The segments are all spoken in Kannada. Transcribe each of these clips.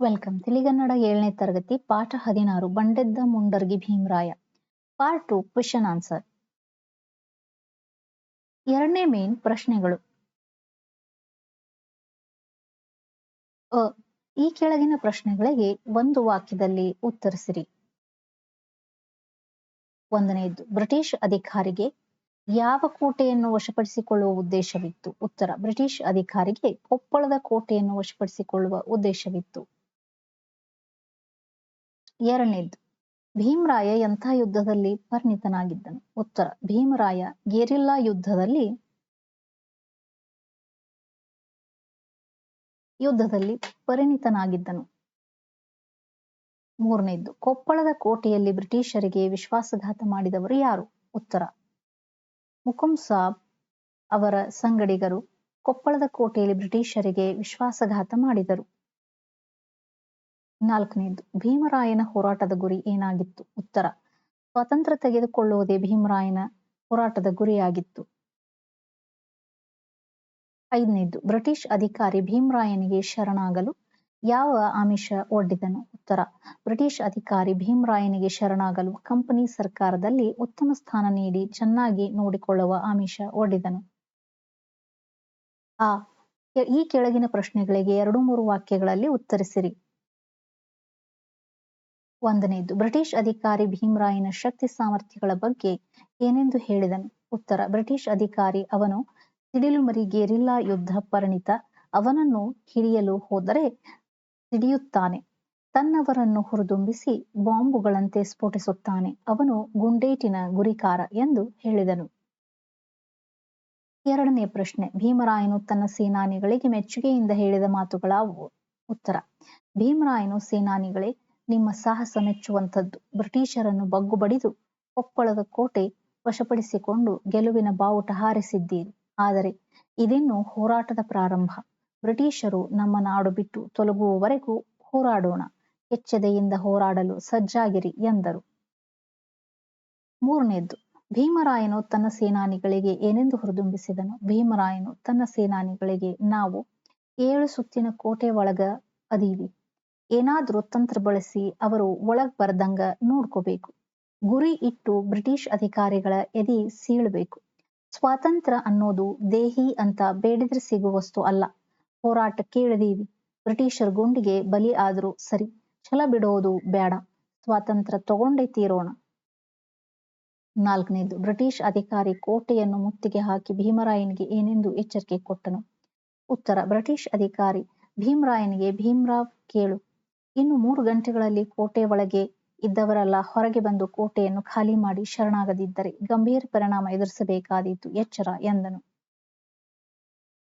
ವೆಲ್ಕಮ್ ತಿಳಿಗನ್ನಡ ಏಳನೇ ತರಗತಿ, ಪಾಠ ಹದಿನಾರು, ಬಂಡೆದ್ದ Mundargi Bhimaraya. Part two question answer ಎರಡನೇ ಮೇನ್ ಪ್ರಶ್ನೆಗಳು. ಅ, ಈ ಕೆಳಗಿನ ಪ್ರಶ್ನೆಗಳಿಗೆ ಒಂದು ವಾಕ್ಯದಲ್ಲಿ ಉತ್ತರಿಸಿರಿ. ಒಂದನೆಯದು ಬ್ರಿಟಿಷ್ ಅಧಿಕಾರಿಗೆ ಯಾವ ಕೋಟೆಯನ್ನು ವಶಪಡಿಸಿಕೊಳ್ಳುವ ಉದ್ದೇಶವಿತ್ತು? ಉತ್ತರ, ಬ್ರಿಟಿಷ್ ಅಧಿಕಾರಿಗೆ ಕೊಪ್ಪಳದ ಕೋಟೆಯನ್ನು ವಶಪಡಿಸಿಕೊಳ್ಳುವ ಉದ್ದೇಶವಿತ್ತು. ಎರಡನೇದ್ದು ಭೀಮರಾಯ ಎಂಥ ಯುದ್ಧದಲ್ಲಿ ಪರಿಣಿತನಾಗಿದ್ದನು. ಉತ್ತರ, ಭೀಮರಾಯ ಗೆರಿಲ್ಲಾ ಯುದ್ಧದಲ್ಲಿ ಯುದ್ಧದಲ್ಲಿ ಪರಿಣಿತನಾಗಿದ್ದನು. ಮೂರನೇದ್ದು ಕೊಪ್ಪಳದ ಕೋಟೆಯಲ್ಲಿ ಬ್ರಿಟಿಷರಿಗೆ ವಿಶ್ವಾಸಘಾತ ಮಾಡಿದವರು ಯಾರು? ಉತ್ತರ ಮುಕುಂ ಸಾಬ್ ಅವರ ಸಂಗಡಿಗರು ಕೊಪ್ಪಳದ ಕೋಟೆಯಲ್ಲಿ ಬ್ರಿಟಿಷರಿಗೆ ವಿಶ್ವಾಸಘಾತ ಮಾಡಿದರು. ನಾಲ್ಕನೇದು, ಭೀಮರಾಯನ ಹೋರಾಟದ ಗುರಿ ಏನಾಗಿತ್ತು? ಉತ್ತರ, ಸ್ವಾತಂತ್ರ್ಯ ತೆಗೆದುಕೊಳ್ಳುವುದೇ ಭೀಮರಾಯನ ಹೋರಾಟದ ಗುರಿಯಾಗಿತ್ತು. ಐದನೇದು, ಬ್ರಿಟಿಷ್ ಅಧಿಕಾರಿ ಭೀಮರಾಯನಿಗೆ ಶರಣಾಗಲು ಯಾವ ಆಮಿಷ ಒಡ್ಡಿದನು? ಉತ್ತರ, ಬ್ರಿಟಿಷ್ ಅಧಿಕಾರಿ ಭೀಮರಾಯನಿಗೆ ಶರಣಾಗಲು ಕಂಪನಿ ಸರ್ಕಾರದಲ್ಲಿ ಉತ್ತಮ ಸ್ಥಾನ ನೀಡಿ ಚೆನ್ನಾಗಿ ನೋಡಿಕೊಳ್ಳುವ ಆಮಿಷ ಒಡ್ಡಿದನು. ಆ, ಈ ಕೆಳಗಿನ ಪ್ರಶ್ನೆಗಳಿಗೆ ಎರಡು ಮೂರು ವಾಕ್ಯಗಳಲ್ಲಿ ಉತ್ತರಿಸಿರಿ. ಒಂದನೇದು ಬ್ರಿಟಿಷ್ ಅಧಿಕಾರಿ ಭೀಮರಾಯನ ಶಕ್ತಿ ಸಾಮರ್ಥ್ಯಗಳ ಬಗ್ಗೆ ಏನೆಂದು ಹೇಳಿದನು? ಉತ್ತರ, ಬ್ರಿಟಿಷ್ ಅಧಿಕಾರಿ ಅವನು ಸಿಡಿಲು ಗೆರಿಲ್ಲಾ ಯುದ್ಧ ಪರಿಣಿತ, ಅವನನ್ನು ಹಿಡಿಯಲು ಹೋದರೆ ಸಿಡಿಯುತ್ತಾನೆ, ತನ್ನವರನ್ನು ಹುರಿದುಂಬಿಸಿ ಬಾಂಬುಗಳಂತೆ ಸ್ಫೋಟಿಸುತ್ತಾನೆ, ಅವನು ಗುಂಡೇಟಿನ ಗುರಿಕಾರ ಎಂದು ಹೇಳಿದನು. ಎರಡನೇ ಪ್ರಶ್ನೆ, ಭೀಮರಾಯನು ತನ್ನ ಸೇನಾನಿಗಳಿಗೆ ಮೆಚ್ಚುಗೆಯಿಂದ ಹೇಳಿದ ಮಾತುಗಳಾವುವು? ಉತ್ತರ, ಭೀಮರಾಯನು ಸೇನಾನಿಗಳೇ ನಿಮ್ಮ ಸಾಹಸ ಮೆಚ್ಚುವಂಥದ್ದು. ಬ್ರಿಟಿಷರನ್ನು ಬಗ್ಗುಬಡಿದು ಕೊಪ್ಪಳದ ಕೋಟೆ ವಶಪಡಿಸಿಕೊಂಡು ಗೆಲುವಿನ ಬಾವುಟ ಹಾರಿಸಿದ್ದೀರಿ. ಆದರೆ ಇದಿನ್ನು ಹೋರಾಟದ ಪ್ರಾರಂಭ? ಬ್ರಿಟಿಷರು ನಮ್ಮ ನಾಡು ಬಿಟ್ಟು ತೊಲಗುವವರೆಗೂ ಹೋರಾಡೋಣ. ಎಚ್ಚೆದೆಯಿಂದ ಹೋರಾಡಲು ಸಜ್ಜಾಗಿರಿ ಎಂದರು. ಮೂರನೇದ್ದು, ಭೀಮರಾಯನು ತನ್ನ ಸೇನಾನಿಗಳಿಗೆ ಏನೆಂದು ಹುರಿದುಂಬಿಸಿದನು? ಭೀಮರಾಯನು ತನ್ನ ಸೇನಾನಿಗಳಿಗೆ, ನಾವು ಏಳು ಸುತ್ತಿನ ಕೋಟೆ ಒಳಗ ಅದೀವಿ. ಏನಾದ್ರೂ ತಂತ್ರ ಬಳಸಿ ಅವರು ಒಳಗ್ ಬರ್ದಂಗ ನೋಡ್ಕೋಬೇಕು. ಗುರಿ ಇಟ್ಟು ಬ್ರಿಟಿಷ್ ಅಧಿಕಾರಿಗಳ ಎದಿ ಸೀಳ್ಬೇಕು. ಸ್ವಾತಂತ್ರ್ಯ ಅನ್ನೋದು ದೇಹಿ ಅಂತ ಬೇಡಿದ್ರೆ ಸಿಗುವ ವಸ್ತು ಅಲ್ಲ. ಹೋರಾಟ ಇಳಿದೀವಿ ಬ್ರಿಟಿಷರ್ ಗುಂಡಿಗೆ ಬಲಿ ಆದ್ರೂ ಸರಿ. ಛಲ ಬಿಡೋದು ಬೇಡ. ಸ್ವಾತಂತ್ರ್ಯ ತಗೊಂಡೇ ತೀರೋಣ. ನಾಲ್ಕನೇದು, ಬ್ರಿಟಿಷ್ ಅಧಿಕಾರಿ ಕೋಟೆಯನ್ನು ಮುತ್ತಿಗೆ ಹಾಕಿ ಭೀಮರಾಯನಿಗೆ ಏನೆಂದು ಎಚ್ಚರಿಕೆ ಕೊಟ್ಟನು. ಉತ್ತರ, ಬ್ರಿಟಿಷ್ ಅಧಿಕಾರಿ ಭೀಮರಾಯನಿಗೆ ಭೀಮರಾವ್ ಕೇಳು. ಇನ್ನು ಮೂರು ಗಂಟೆಗಳಲ್ಲಿ ಕೋಟೆ ಒಳಗೆ ಇದ್ದವರೆಲ್ಲ ಹೊರಗೆ ಬಂದು ಕೋಟೆಯನ್ನು ಖಾಲಿ ಮಾಡಿ ಶರಣಾಗದಿದ್ದರೆ ಗಂಭೀರ ಪರಿಣಾಮ ಎದುರಿಸಬೇಕಾದೀತು, ಎಚ್ಚರ ಎಂದನು.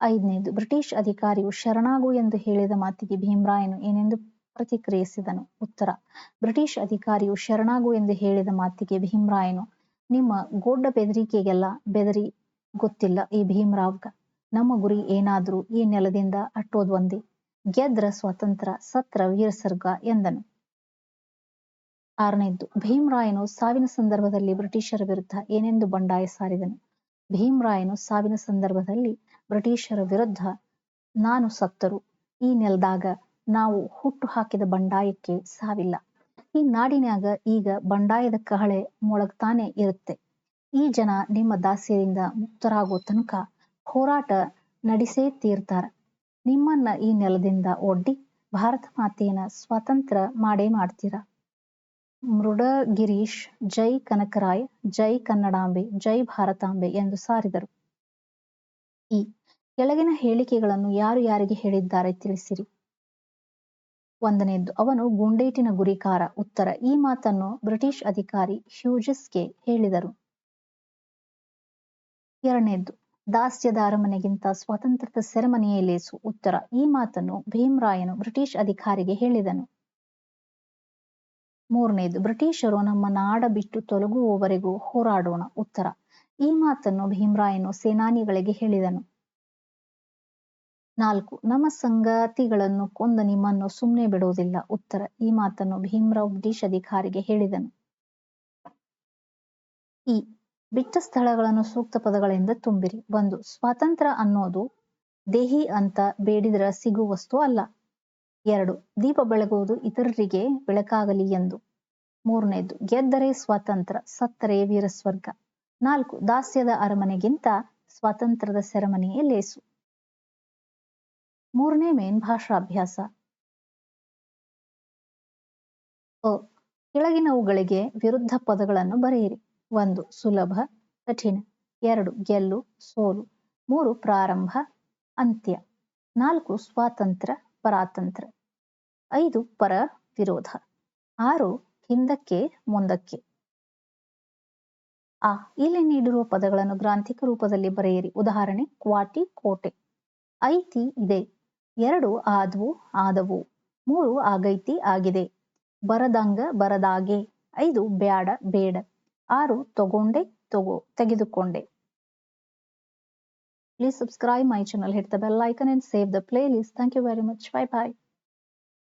ಐದನೇದು, ಬ್ರಿಟಿಷ್ ಅಧಿಕಾರಿಯು ಶರಣಾಗು ಎಂದು ಹೇಳಿದ ಮಾತಿಗೆ ಭೀಮರಾಯನು ಏನೆಂದು ಪ್ರತಿಕ್ರಿಯಿಸಿದನು? ಉತ್ತರ, ಬ್ರಿಟಿಷ್ ಅಧಿಕಾರಿಯು ಶರಣಾಗು ಎಂದು ಹೇಳಿದ ಮಾತಿಗೆ ಭೀಮರಾಯನು, ನಿಮ್ಮ ಗೋಡ್ಡ ಬೆದರಿಕೆಗೆಲ್ಲ ಬೆದರಿ ಗೊತ್ತಿಲ್ಲ ಈ ಭೀಮರಾವ್ಗ. ನಮ್ಮ ಗುರಿ ಏನಾದರೂ ಈ ನೆಲದಿಂದ ಅಟ್ಟೋದ್ ಒಂದೇ. ಗೆದ್ರ ಸ್ವತಂತ್ರ ಸತ್ರ ವೀರಸರ್ಗ ಎಂದನು. ಆರನೇದ್ದು, ಭೀಮರಾಯನು ಸಾವಿನ ಸಂದರ್ಭದಲ್ಲಿ ಬ್ರಿಟಿಷರ ವಿರುದ್ಧ ಏನೆಂದು ಬಂಡಾಯ ಸಾರಿದನು? ಭೀಮರಾಯನು ಸಾವಿನ ಸಂದರ್ಭದಲ್ಲಿ ಬ್ರಿಟಿಷರ ವಿರುದ್ಧ, ನಾನು ಸತ್ತರು, ಈ ನೆಲದಾಗ ನಾವು ಹುಟ್ಟು ಹಾಕಿದ ಬಂಡಾಯಕ್ಕೆ ಸಾವಿಲ್ಲ. ಈ ನಾಡಿನ್ಯಾಗ ಈಗ ಬಂಡಾಯದ ಕಹಳೆ ಮೊಳಗ್ತಾನೆ ಇರುತ್ತೆ. ಈ ಜನ ನಿಮ್ಮ ದಾಸ್ಯದಿಂದ ಮುಕ್ತರಾಗೋ ತನಕ ಹೋರಾಟ ನಡೆಸೇ ತೀರ್ತಾರ. ನಿಮ್ಮನ್ನ ಈ ನೆಲದಿಂದ ಒಡ್ಡಿ ಭಾರತ ಮಾತೆಯನ್ನ ಸ್ವಾತಂತ್ರ್ಯ ಮಾಡೇ ಮಾಡ್ತೀರ. ಮೃಡ ಗಿರೀಶ್ ಜೈ ಕನಕರಾಯ್, ಜೈ ಕನ್ನಡಾಂಬೆ, ಜೈ ಭಾರತಾಂಬೆ ಎಂದು ಸಾರಿದರು. ಈ ಕೆಳಗಿನ ಹೇಳಿಕೆಗಳನ್ನು ಯಾರು ಯಾರಿಗೆ ಹೇಳಿದ್ದಾರೆ ತಿಳಿಸಿರಿ. ಒಂದನೆಯದ್ದು, ಅವನು ಗುಂಡೇಟಿನ ಗುರಿಕಾರ. ಉತ್ತರ, ಈ ಮಾತನ್ನು ಬ್ರಿಟಿಷ್ ಅಧಿಕಾರಿ ಹ್ಯೂಜಸ್ಗೆ ಹೇಳಿದರು. ಎರಡನೇದ್ದು ದಾಸ್ಯದ ಅರಮನೆಗಿಂತ ಸ್ವಾತಂತ್ರ್ಯದ ಸೆರೆಮನೆಯೇ ಲೇಸು ಉತ್ತರ. ಈ ಮಾತನ್ನು ಭೀಮರಾಯನು ಬ್ರಿಟಿಷ್ ಅಧಿಕಾರಿಗೆ ಹೇಳಿದನು. ಮೂರನೇದು, ಬ್ರಿಟಿಷರು ನಮ್ಮ ನಾಡ ಬಿಟ್ಟು ತೊಲಗುವವರೆಗೂ ಹೋರಾಡೋಣ. ಉತ್ತರ. ಈ ಮಾತನ್ನು ಭೀಮರಾಯನು ಸೇನಾನಿಗಳಿಗೆ ಹೇಳಿದನು. ನಾಲ್ಕು, ನಮ್ಮ ಸಂಗಾತಿಗಳನ್ನು ಕೊಂದ ನಿಮ್ಮನ್ನು ಸುಮ್ಮನೆ ಬಿಡುವುದಿಲ್ಲ. ಉತ್ತರ. ಈ ಮಾತನ್ನು ಭೀಮರಾವ್ ಬ್ರಿಟಿಷ್ ಅಧಿಕಾರಿಗೆ ಹೇಳಿದನು. ಈ ಬಿಟ್ಟ ಸ್ಥಳಗಳನ್ನು ಸೂಕ್ತ ಪದಗಳಿಂದ ತುಂಬಿರಿ. ಒಂದು ಸ್ವಾತಂತ್ರ್ಯ ಅನ್ನೋದು ದೇಹಿ ಅಂತ ಬೇಡಿದ್ರ ಸಿಗುವ ವಸ್ತು ಅಲ್ಲ. ಎರಡು, ದೀಪ ಬೆಳಗುವುದು ಇತರರಿಗೆ ಬೆಳಕಾಗಲಿ ಎಂದು. ಮೂರನೇದು, ಗೆದ್ದರೆ ಸ್ವಾತಂತ್ರ್ಯ, ಸತ್ತರೆ ವೀರಸ್ವರ್ಗ ನಾಲ್ಕು, ದಾಸ್ಯದ ಅರಮನೆಗಿಂತ ಸ್ವಾತಂತ್ರ್ಯದ ಸೆರೆಮನೆಯೇ ಲೇಸು. ಮೂರನೇ ಮೇನ್ ಭಾಷಾಭ್ಯಾಸ. ಕೆಳಗಿನವುಗಳಿಗೆ ವಿರುದ್ಧ ಪದಗಳನ್ನು ಬರೆಯಿರಿ. ಒಂದು ಸುಲಭ, ಕಠಿಣ. ಎರಡು, ಗೆಲ್ಲು, ಸೋಲು. ಮೂರು, ಪ್ರಾರಂಭ, ಅಂತ್ಯ. ನಾಲ್ಕು, ಸ್ವಾತಂತ್ರ್ಯ ಪರಾತಂತ್ರ ಐದು, ಪರ ವಿರೋಧ. ಆರು, ಹಿಂದಕ್ಕೆ, ಮುಂದಕ್ಕೆ. ಆ, ಇಲ್ಲಿ ನೀಡಿರುವ ಪದಗಳನ್ನು ಗ್ರಾಂಥಿಕ ರೂಪದಲ್ಲಿ ಬರೆಯಿರಿ. ಉದಾಹರಣೆ, ಕ್ವಾಟಿ ಕೋಟೆ. ಐತಿ ಇದೆ. ಎರಡು, ಆದ್ವು, ಆದವು. ಮೂರು, ಆಗೈತಿ, ಆಗಿದೆ. ಬರದಂಗ, ಬರದಾಗೆ. ಐದು, ಬ್ಯಾಡ, ಬೇಡ. ಆರು ತಗೊಂಡೆ ತಗೋ ತೆಗೆದುಕೊಂಡೆ Please subscribe my channel, hit the bell icon and save the playlist. Thank you very much. Bye bye.